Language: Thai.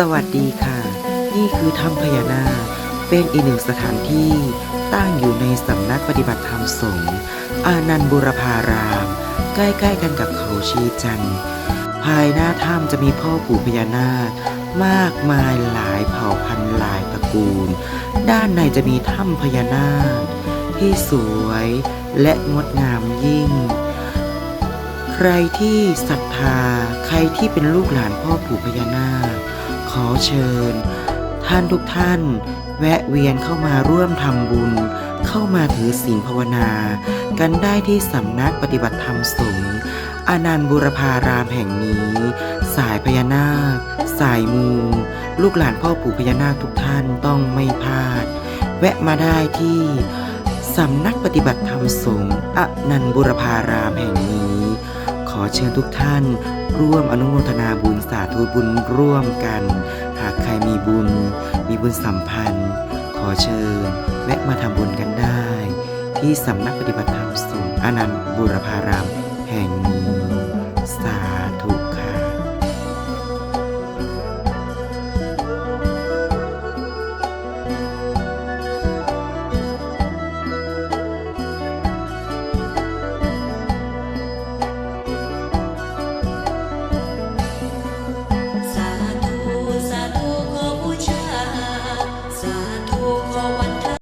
สวัสดีค่ะ นี่คือถ้ำพญานาคเป็นอีกหนึ่งสถานที่ตั้งอยู่ในสำนักปฏิบัติธรรมสงฆ์อานันตบุรพาราม ใกล้ๆกันกับเขาชีจันทร์ภายหน้าถ้ำจะมีพ่อปู่พญานาค มากมายหลายเผ่าพันธุ์หลายตระกูล ด้านในจะมีถ้ำพญานาค ที่สวยและงดงามยิ่ง ใครที่ศรัทธาใครที่เป็นลูกหลานพ่อปู่พญานาค ขอเชิญ ท่านทุกท่าน แวะเวียนเข้ามาร่วมทำบุญ เข้ามาถือศีลภาวนา กันได้ที่สำนักปฏิบัติธรรมสงฆ์อนันต์บุรพารามแห่งนี้ สายพญานาค สายมู ลูกหลานพ่อปู่พญานาคทุกท่านต้องไม่พลาด แวะมาได้ที่สำนักปฏิบัติธรรมสงฆ์อนันต์บุรพารามแห่งนี้ ขอเชิญทุกท่าน ร่วมอนุโมทนาบุญสาธุบุญร่วมกัน หากใครมีบุญ มีบุญสัมพันธ์ ขอเชิญแวะมาทำบุญกันได้ ที่สำนักปฏิบัติธรรมสงอนันต์บุรพาราม